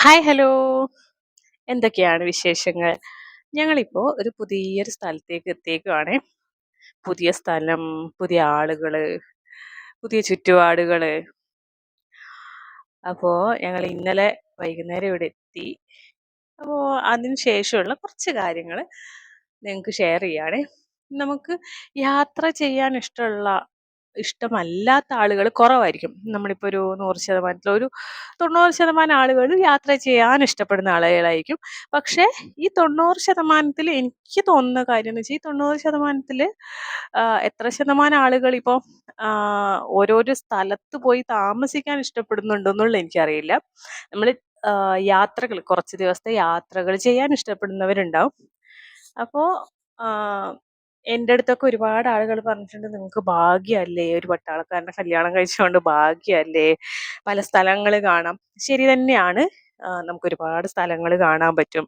Hi hello എന്തൊക്കെയാണ് വിശേഷങ്ങൾ? ഞങ്ങളിപ്പോൾ ഒരു പുതിയൊരു സ്ഥലത്തേക്ക് എത്തിയേക്കുവാണേ. പുതിയ സ്ഥലം പുതിയ ആളുകൾ പുതിയ ചുറ്റുപാടുകൾ അപ്പോൾ ഞങ്ങൾ ഇന്നലെ വൈകുന്നേരം ഇവിടെ എത്തി. അപ്പോൾ അതിന് ശേഷമുള്ള കുറച്ച് കാര്യങ്ങൾ നിങ്ങൾക്ക് ഷെയർ ചെയ്യുകയാണേ നമുക്ക് യാത്ര ചെയ്യാൻ ഇഷ്ടമുള്ള ഇഷ്ടമല്ലാത്ത ആളുകൾ കുറവായിരിക്കും. നമ്മളിപ്പോൾ ഒരു നൂറ് ശതമാനത്തിൽ ഒരു തൊണ്ണൂറ് ശതമാനം ആളുകൾ യാത്ര ചെയ്യാൻ ഇഷ്ടപ്പെടുന്ന ആളുകളായിരിക്കും. പക്ഷേ ഈ തൊണ്ണൂറ് ശതമാനത്തിൽ എനിക്ക് തോന്നുന്ന കാര്യം എന്ന് വെച്ചാൽ ഈ തൊണ്ണൂറ് ശതമാനത്തിൽ എത്ര ശതമാനം ആളുകൾ ഇപ്പോൾ ഓരോരോ സ്ഥലത്ത് പോയി താമസിക്കാൻ ഇഷ്ടപ്പെടുന്നുണ്ടെന്നുള്ള എനിക്കറിയില്ല. നമ്മൾ യാത്രകൾ കുറച്ച് ദിവസത്തെ യാത്രകൾ ചെയ്യാൻ ഇഷ്ടപ്പെടുന്നവരുണ്ടാവും. അപ്പോൾ എന്റെ അടുത്തൊക്കെ ഒരുപാട് ആളുകൾ പറഞ്ഞിട്ടുണ്ട് നിങ്ങൾക്ക് ഭാഗ്യമല്ലേ ഒരു പട്ടാളക്കാരനെ കല്യാണം കഴിച്ചുകൊണ്ട് ഭാഗ്യമല്ലേ പല സ്ഥലങ്ങൾ കാണാം. ശരി തന്നെയാണ്. നമുക്ക് ഒരുപാട് സ്ഥലങ്ങൾ കാണാൻ പറ്റും.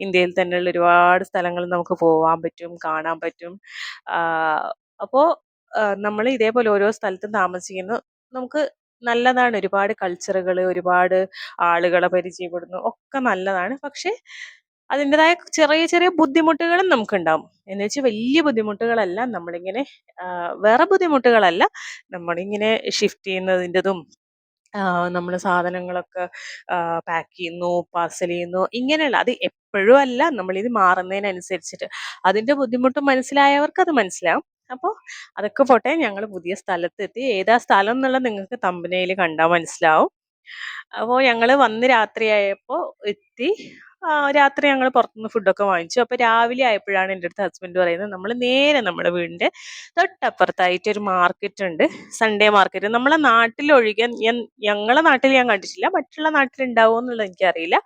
ഇന്ത്യയിൽ തന്നെയുള്ള ഒരുപാട് സ്ഥലങ്ങൾ നമുക്ക് പോകാൻ പറ്റും കാണാൻ പറ്റും. അപ്പോൾ നമ്മൾ ഇതേപോലെ ഓരോ സ്ഥലത്തും താമസിക്കുന്നു. നമുക്ക് നല്ലതാണ്. ഒരുപാട് കൾച്ചറുകൾ ഒരുപാട് ആളുകളെ പരിചയപ്പെടുന്നു. ഒക്കെ നല്ലതാണ്. പക്ഷേ അതിന്റെതായ ചെറിയ ചെറിയ ബുദ്ധിമുട്ടുകളും നമുക്കുണ്ടാവും. എന്ന് വെച്ചാൽ വലിയ ബുദ്ധിമുട്ടുകളല്ല നമ്മളിങ്ങനെ വേറെ ബുദ്ധിമുട്ടുകളല്ല. നമ്മളിങ്ങനെ ഷിഫ്റ്റ് ചെയ്യുന്നതിന്റെതും നമ്മൾ സാധനങ്ങളൊക്കെ പാക്ക് ചെയ്യുന്നു പാർസൽ ചെയ്യുന്നു ഇങ്ങനെയുള്ള അത് എപ്പോഴും അല്ല. നമ്മളിത് മാറുന്നതിനനുസരിച്ചിട്ട് അതിന്റെ ബുദ്ധിമുട്ട് മനസ്സിലായവർക്ക് അത് മനസ്സിലാവും. അപ്പോൾ അതൊക്കെ പോട്ടെ ഞങ്ങൾ പുതിയ സ്ഥലത്തെത്തി ഏതാ സ്ഥലം എന്നുള്ളത് നിങ്ങൾക്ക് തമ്പനയിൽ കണ്ടാൽ മനസ്സിലാവും. അപ്പോൾ ഞങ്ങൾ വന്ന് രാത്രിയായപ്പോൾ എത്തി. രാത്രി ഞങ്ങൾ പുറത്തുനിന്ന് ഫുഡൊക്കെ വാങ്ങിച്ചു. അപ്പോൾ രാവിലെ ആയപ്പോഴാണ് എന്റെ അടുത്ത് ഹസ്ബൻഡ് പറയുന്നത് നമ്മൾ നേരെ നമ്മുടെ വീടിന്റെ തൊട്ടപ്പുറത്തായിട്ട് ഒരു മാർക്കറ്റ് ഉണ്ട്. സൺഡേ മാർക്കറ്റ് നമ്മളെ നാട്ടിലൊഴികെ ഞാൻ ഞങ്ങളെ നാട്ടിൽ ഞാൻ കണ്ടിട്ടില്ല. മറ്റുള്ള നാട്ടിൽ ഉണ്ടാവുമോ എന്നുള്ളത് എനിക്കറിയില്ല.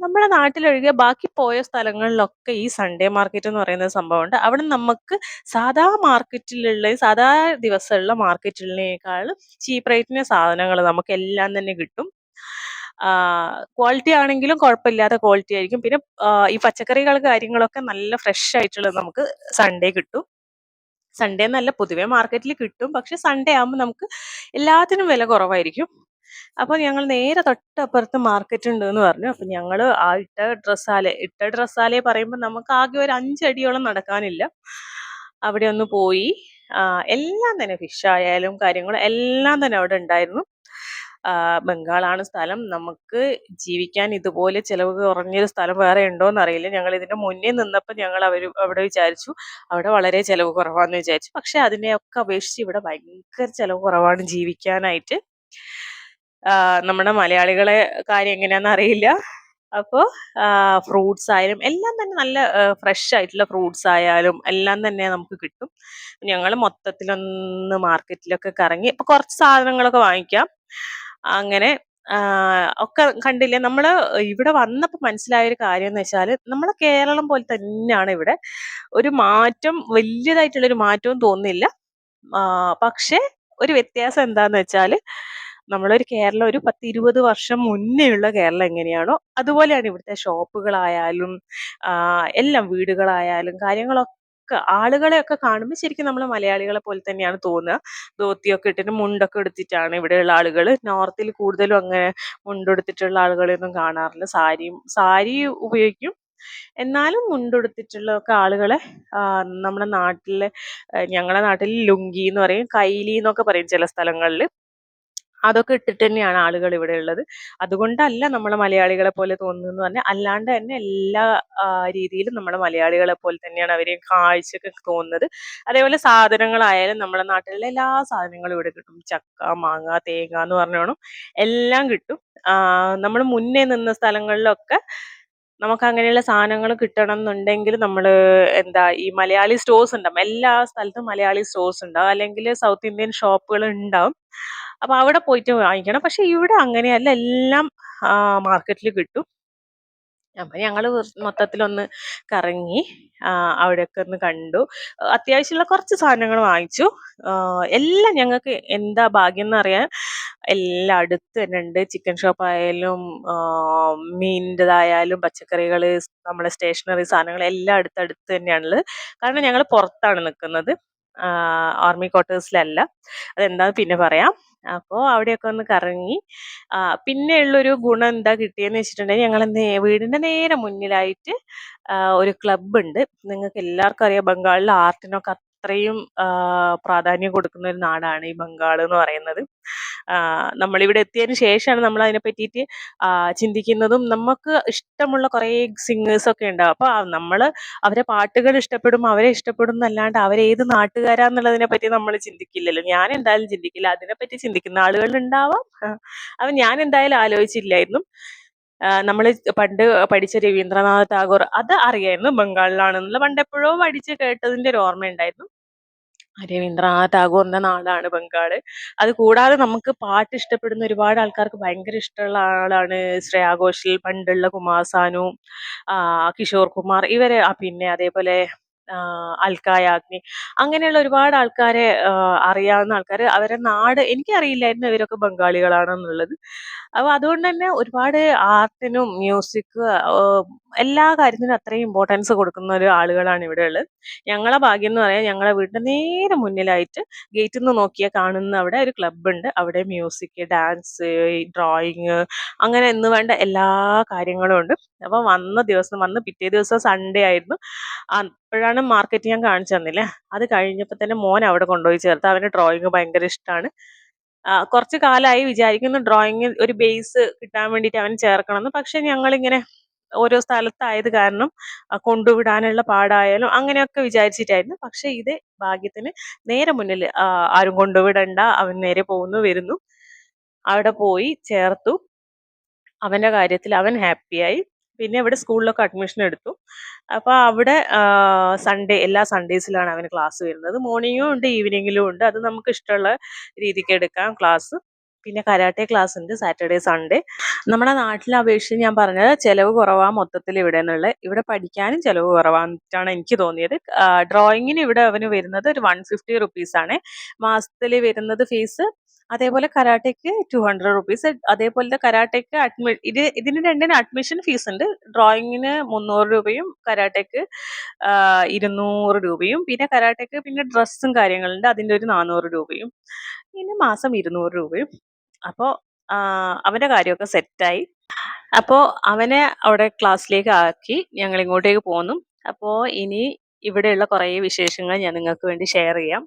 നമ്മുടെ നാട്ടിലൊഴികെ ബാക്കി പോയ സ്ഥലങ്ങളിലൊക്കെ ഈ സൺഡേ മാർക്കറ്റ് എന്ന് പറയുന്ന സംഭവം ഉണ്ട് അവിടെ നമുക്ക് സാധാ മാർക്കറ്റിലുള്ള സാധാ ദിവസമുള്ള മാർക്കറ്റിനേക്കാൾ ചീപ്പ് റേറ്റിന് സാധനങ്ങൾ നമുക്ക് എല്ലാം തന്നെ കിട്ടും. ക്വാളിറ്റി ആണെങ്കിലും കുഴപ്പമില്ലാത്ത ക്വാളിറ്റി ആയിരിക്കും. പിന്നെ ഈ പച്ചക്കറികൾ കാര്യങ്ങളൊക്കെ നല്ല ഫ്രഷ് ആയിട്ടുള്ളത് നമുക്ക് സൺഡേ കിട്ടും. സൺഡേ നല്ല പൊതുവെ മാർക്കറ്റിൽ കിട്ടും. പക്ഷെ സൺഡേ ആകുമ്പോൾ നമുക്ക് എല്ലാത്തിനും വില കുറവായിരിക്കും. അപ്പോൾ ഞങ്ങൾ നേരെ തൊട്ടപ്പുറത്ത് മാർക്കറ്റ് ഉണ്ട് എന്ന് പറഞ്ഞു. അപ്പോൾ ഞങ്ങൾ ആ ഇട്ട ഡ്രസ്സാലെ ഇട്ട ഡ്രസ്സാലെ പറയുമ്പോൾ നമുക്ക് ആകെ ഒരു അഞ്ചടിയോളം നടക്കാനില്ല. അവിടെ ഒന്ന് പോയി എല്ലാം തന്നെ ഫിഷ് ആയാലും കാര്യങ്ങളും എല്ലാം തന്നെ അവിടെ ഉണ്ടായിരുന്നു. ബംഗാളാണ് സ്ഥലം. നമുക്ക് ജീവിക്കാൻ ഇതുപോലെ ചിലവ് കുറഞ്ഞൊരു സ്ഥലം വേറെ ഉണ്ടോ അറിയില്ല. ഞങ്ങൾ ഇതിന്റെ മുന്നേ നിന്നപ്പോൾ ഞങ്ങൾ അവർ അവിടെ വിചാരിച്ചു അവിടെ വളരെ ചിലവ് കുറവാന്ന് വിചാരിച്ചു. പക്ഷെ അതിനെയൊക്കെ അപേക്ഷിച്ച് ഇവിടെ ഭയങ്കര ചിലവ് കുറവാണ് ജീവിക്കാനായിട്ട്. നമ്മുടെ മലയാളികളെ കാര്യം എങ്ങനെയാണെന്ന് അറിയില്ല. അപ്പോൾ ഫ്രൂട്ട്സ് ആയാലും എല്ലാം തന്നെ നല്ല ഫ്രഷ് ആയിട്ടുള്ള ഫ്രൂട്ട്സ് ആയാലും എല്ലാം തന്നെ നമുക്ക് കിട്ടും. ഞങ്ങൾ മൊത്തത്തിലൊന്ന് മാർക്കറ്റിലൊക്കെ കറങ്ങി ഇപ്പൊ കുറച്ച് സാധനങ്ങളൊക്കെ വാങ്ങിക്കാം. അങ്ങനെ ഒക്കെ കണ്ടില്ലേ? നമ്മൾ ഇവിടെ വന്നപ്പോൾ മനസ്സിലായ ഒരു കാര്യം എന്ന് വെച്ചാൽ നമ്മളെ കേരളം പോലെ തന്നെയാണ് ഇവിടെ. ഒരു മാറ്റം വലിയതായിട്ടുള്ള ഒരു മാറ്റവും തോന്നില്ല പക്ഷെ ഒരു വ്യത്യാസം എന്താന്ന് വെച്ചാൽ നമ്മളൊരു കേരളം ഒരു പത്ത് ഇരുപത് വർഷം മുന്നേ ഉള്ള കേരളം എങ്ങനെയാണോ അതുപോലെയാണ് ഇവിടുത്തെ ഷോപ്പുകളായാലും എല്ലാം വീടുകളായാലും കാര്യങ്ങളൊക്കെ ആളുകളെയൊക്കെ കാണുമ്പോൾ ശരിക്കും നമ്മൾ മലയാളികളെ പോലെ തന്നെയാണ് തോന്നുക. ധോത്തിയൊക്കെ ഇട്ടിട്ട് മുണ്ടൊക്കെ എടുത്തിട്ടാണ് ഇവിടെയുള്ള ആളുകൾ നോർത്തിൽ കൂടുതലും അങ്ങനെ മുണ്ടെടുത്തിട്ടുള്ള ആളുകളെയൊന്നും കാണാറില്ല. സാരിയും സാരി ഉപയോഗിക്കും. എന്നാലും മുണ്ടെടുത്തിട്ടുള്ള ഒക്കെ ആളുകളെ നമ്മുടെ നാട്ടിലെ ഞങ്ങളുടെ നാട്ടിൽ ലുങ്കി എന്ന് പറയും കൈലി എന്നൊക്കെ പറയും ചില സ്ഥലങ്ങളിൽ അതൊക്കെ ഇട്ടിട്ട് തന്നെയാണ് ആളുകൾ ഇവിടെ ഉള്ളത്. അതുകൊണ്ടല്ല നമ്മളെ മലയാളികളെ പോലെ തോന്നുന്നു പറഞ്ഞാൽ അല്ലാണ്ട് തന്നെ എല്ലാ രീതിയിലും നമ്മളെ മലയാളികളെ പോലെ തന്നെയാണ് അവർ കാഴ്ചക്ക് തോന്നുന്നത്. അതേപോലെ സാധനങ്ങളായാലും നമ്മുടെ നാട്ടിലുള്ള എല്ലാ സാധനങ്ങളും ഇവിടെ കിട്ടും. ചക്ക മാങ്ങ തേങ്ങ എന്ന് പറഞ്ഞോണം എല്ലാം കിട്ടും. നമ്മൾ മുന്നേ നിന്ന സ്ഥലങ്ങളിലൊക്കെ നമുക്ക് അങ്ങനെയുള്ള സാധനങ്ങൾ കിട്ടണം എന്നുണ്ടെങ്കിൽ നമ്മൾ എന്താ ഈ മലയാളി സ്റ്റോഴ്സ് ഉണ്ടാവും. എല്ലാ സ്ഥലത്തും മലയാളി സ്റ്റോഴ്സ് ഉണ്ടാവും. അല്ലെങ്കിൽ സൗത്ത് ഇന്ത്യൻ ഷോപ്പുകൾ ഉണ്ടാവും. അപ്പൊ അവിടെ പോയിട്ട് വാങ്ങിക്കണം. പക്ഷെ ഇവിടെ അങ്ങനെയല്ല. എല്ലാം മാർക്കറ്റിൽ കിട്ടും. അപ്പൊ മൊത്തത്തിൽ മൊത്തത്തിലൊന്ന് കറങ്ങി അവിടെയൊക്കെ ഒന്ന് കണ്ടു. അത്യാവശ്യമുള്ള കുറച്ച് സാധനങ്ങൾ വാങ്ങിച്ചു. എല്ലാം ഞങ്ങൾക്ക് എന്താ ഭാഗ്യം എന്നറിയാൻ എല്ലാം അടുത്ത് തന്നെ ഉണ്ട്. ചിക്കൻ ഷോപ്പ് ആയാലും മീനിന്റെതായാലും പച്ചക്കറികൾ നമ്മുടെ സ്റ്റേഷനറി സാധനങ്ങൾ എല്ലാം അടുത്ത് അടുത്ത് തന്നെയാണുള്ളത്. കാരണം ഞങ്ങൾ പുറത്താണ് നിൽക്കുന്നത് ആർമി ക്വാർട്ടേഴ്സിലല്ല. അതെന്താന്ന് പിന്നെ പറയാം. അപ്പോൾ അവിടെയൊക്കെ ഒന്ന് കറങ്ങി. ആ, പിന്നെയുള്ളൊരു ഗുണം എന്താ കിട്ടിയെന്ന് വെച്ചിട്ടുണ്ടെങ്കിൽ ഞങ്ങൾ വീടിന്റെ നേരെ മുന്നിലായിട്ട് ഒരു ക്ലബ്ബ് ഉണ്ട് നിങ്ങൾക്ക് എല്ലാവർക്കും അറിയാം ബംഗാളിൽ ആർട്ടിനൊക്കെ അത്രയും പ്രാധാന്യം കൊടുക്കുന്ന ഒരു നാടാണ് ഈ ബംഗാൾ എന്ന് പറയുന്നത്. നമ്മളിവിടെ എത്തിയതിന് ശേഷമാണ് നമ്മൾ അതിനെ പറ്റിയിട്ട് ചിന്തിക്കുന്നതും നമുക്ക് ഇഷ്ടമുള്ള കുറേ സിംഗേഴ്സ് ഒക്കെ ഉണ്ടാവും. അപ്പോൾ നമ്മൾ അവരെ പാട്ടുകൾ ഇഷ്ടപ്പെടും അവരെ ഇഷ്ടപ്പെടും എന്നല്ലാണ്ട് അവരേത് നാട്ടുകാരാന്നുള്ളതിനെ പറ്റി നമ്മൾ ചിന്തിക്കില്ലല്ലോ. ഞാൻ എന്തായാലും ചിന്തിക്കില്ല. അതിനെപ്പറ്റി ചിന്തിക്കുന്ന ആളുകൾ ഉണ്ടാവാം. അപ്പൊ ഞാൻ എന്തായാലും ആലോചിച്ചില്ലായിരുന്നു. നമ്മൾ പണ്ട് പഠിച്ച രവീന്ദ്രനാഥ് ടാഗോർ അത് അറിയായിരുന്നു ബംഗാളിലാണെന്നുള്ള. പണ്ട് എപ്പോഴോ പഠിച്ച് കേട്ടതിന്റെ ഒരു ഓർമ്മയുണ്ടായിരുന്നു. രവീന്ദ്രനാഥ് ടാഗോറിന്റെ നാടാണ് ബംഗാൾ. അത് കൂടാതെ നമുക്ക് പാട്ട് ഇഷ്ടപ്പെടുന്ന ഒരുപാട് ആൾക്കാർക്ക് ഭയങ്കര ഇഷ്ടമുള്ള ആളാണ് ശ്രേയാ ഘോഷൽ പണ്ടുള്ള കുമാർ സാനു കിഷോർ കുമാർ. ഇവരെ പിന്നെ അതേപോലെ ആ, അൽക്ക യാഗ്നി അങ്ങനെയുള്ള ഒരുപാട് ആൾക്കാരെ അറിയാവുന്ന ആൾക്കാർ അവരെ നാട് എനിക്കറിയില്ലായിരുന്നു ഇവരൊക്കെ ബംഗാളികളാണെന്നുള്ളത്. അപ്പോൾ അതുകൊണ്ട് തന്നെ ഒരുപാട് ആർട്ടിനും മ്യൂസിക് എല്ലാ കാര്യത്തിനും അത്രയും ഇമ്പോർട്ടൻസ് കൊടുക്കുന്ന ഒരു ആളുകളാണ് ഇവിടെ ഉള്ളത് ഞങ്ങളെ ഭാഗ്യം എന്ന് പറയാൻ ഞങ്ങളെ വീടിന്റെ നേരെ മുന്നിലായിട്ട് ഗേറ്റിൽ നിന്ന് നോക്കിയാൽ കാണുന്ന അവിടെ ഒരു ക്ലബ്ബ് ഉണ്ട്. അവിടെ മ്യൂസിക് ഡാൻസ് ഡ്രോയിങ് അങ്ങനെ എന്ന് വേണ്ട എല്ലാ കാര്യങ്ങളും ഉണ്ട്. അപ്പൊ വന്ന ദിവസം വന്ന് പിറ്റേ ദിവസം സൺഡേ ആയിരുന്നു. അപ്പോഴാണ് മാർക്കറ്റ് ഞാൻ കാണിച്ചു തന്നില്ലേ? അത് കഴിഞ്ഞപ്പോൾ തന്നെ മോൻ അവിടെ കൊണ്ടുപോയി ചേർത്ത്. അവന് ഡ്രോയിങ് ഭയങ്കര ഇഷ്ടമാണ് കുറച്ച് കാലമായി വിചാരിക്കുന്നു ഡ്രോയിങ് ഒരു ബേസ് കിട്ടാൻ വേണ്ടിയിട്ട് അവൻ ചേർക്കണമെന്ന്. പക്ഷെ ഞങ്ങളിങ്ങനെ ഓരോ സ്ഥലത്തായത് കാരണം കൊണ്ടുവിടാനുള്ള പാടായാലും അങ്ങനെയൊക്കെ വിചാരിച്ചിട്ടായിരുന്നു. പക്ഷെ ഇത് ഭാഗ്യത്തിന് നേരെ മുന്നിൽ ആരും കൊണ്ടുവിടണ്ട. അവൻ നേരെ പോകുന്നു വരുന്നു. അവിടെ പോയി ചേർത്തു. അവന്റെ കാര്യത്തിൽ അവൻ ഹാപ്പിയായി പിന്നെ ഇവിടെ സ്കൂളിലൊക്കെ അഡ്മിഷൻ എടുത്തു. അപ്പൊ അവിടെ സൺഡേ എല്ലാ സൺഡേസിലാണ് അവന് ക്ലാസ് വരുന്നത്. മോർണിംഗും ഉണ്ട് ഈവനിങ്ങിലും ഉണ്ട്. അത് നമുക്ക് ഇഷ്ടമുള്ള രീതിക്ക് എടുക്കാം ക്ലാസ് പിന്നെ കരാട്ടെ ക്ലാസ് ഉണ്ട് സാറ്റർഡേ സൺഡേ നമ്മുടെ നാട്ടിലെ അപേക്ഷിച്ച് ഞാൻ പറഞ്ഞത് ചെലവ് കുറവാ മൊത്തത്തിൽ ഇവിടെ എന്നുള്ള ഇവിടെ പഠിക്കാനും ചെലവ് കുറവാന്നിട്ടാണ് എനിക്ക് തോന്നിയത്. ഡ്രോയിങ്ങിന് ഇവിടെ അവന് വരുന്നത് ഒരു വൺ ഫിഫ്റ്റി റുപ്പീസ് ആണ്. മാസത്തിൽ വരുന്നത് ഫീസ് അതേപോലെ കരാട്ടയ്ക്ക് ടു ഹൺഡ്രഡ് റുപ്പീസ് അതേപോലത്തെ കരാട്ടയ്ക്ക് അഡ്മി ഇത് ഇതിന് രണ്ടിന് അഡ്മിഷൻ ഫീസ് ഉണ്ട്. ഡ്രോയിങ്ങിന് മുന്നൂറ് രൂപയും കരാട്ടയ്ക്ക് ഇരുന്നൂറ് രൂപയും. പിന്നെ കരാട്ടയ്ക്ക് പിന്നെ ഡ്രസ്സും കാര്യങ്ങളുണ്ട്. അതിന്റെ ഒരു നാനൂറ് രൂപയും. പിന്നെ മാസം ഇരുന്നൂറ് രൂപയും. അപ്പോൾ അവന്റെ കാര്യമൊക്കെ സെറ്റായി. അപ്പോൾ അവനെ അവിടെ ക്ലാസ്സിലേക്ക് ആക്കി ഞങ്ങൾ ഇങ്ങോട്ടേക്ക് പോന്നു. അപ്പോൾ ഇനി ഇവിടെയുള്ള കുറേ വിശേഷങ്ങൾ ഞാൻ നിങ്ങൾക്ക് വേണ്ടി ഷെയർ ചെയ്യാം.